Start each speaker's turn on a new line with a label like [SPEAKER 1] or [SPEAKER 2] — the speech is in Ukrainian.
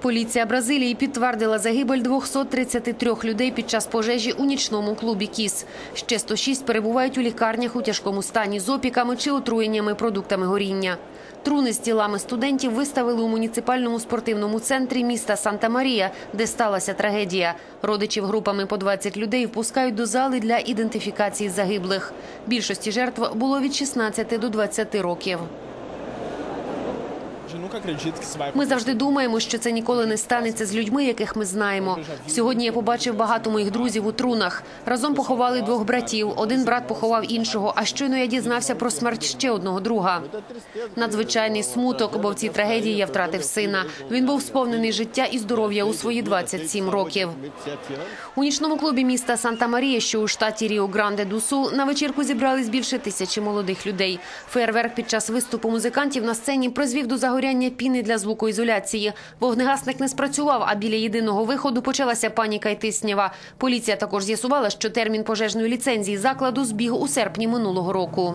[SPEAKER 1] Поліція Бразилії підтвердила загибель 233 людей під час пожежі у нічному клубі «Кіс». Ще 106 перебувають у лікарнях у тяжкому стані з опіками чи отруєннями продуктами горіння. Труни з тілами студентів виставили у муніципальному спортивному центрі міста Санта-Марія, де сталася трагедія. Родичів групами по 20 людей впускають до зали для ідентифікації загиблих. Більшості жертв було від 16 до 20 років. Ми завжди думаємо, що це ніколи не станеться з людьми, яких ми знаємо. Сьогодні я побачив багато моїх друзів у трунах. Разом поховали двох братів. Один брат поховав іншого. А щойно я дізнався про смерть ще одного друга. Надзвичайний смуток, бо в цій трагедії я втратив сина. Він був сповнений життя і здоров'я у свої 27 років. У нічному клубі міста Санта-Марія, що у штаті Ріо Гранде ду Сул, на вечірку зібрались більше тисячі молодих людей. Фейерверк під час виступу музикантів на сцені призвів до загоряння піни для звукоізоляції. Вогнегасник не спрацював, а біля єдиного виходу почалася паніка й тиснява. Поліція також з'ясувала, що термін пожежної ліцензії закладу збіг у серпні минулого року.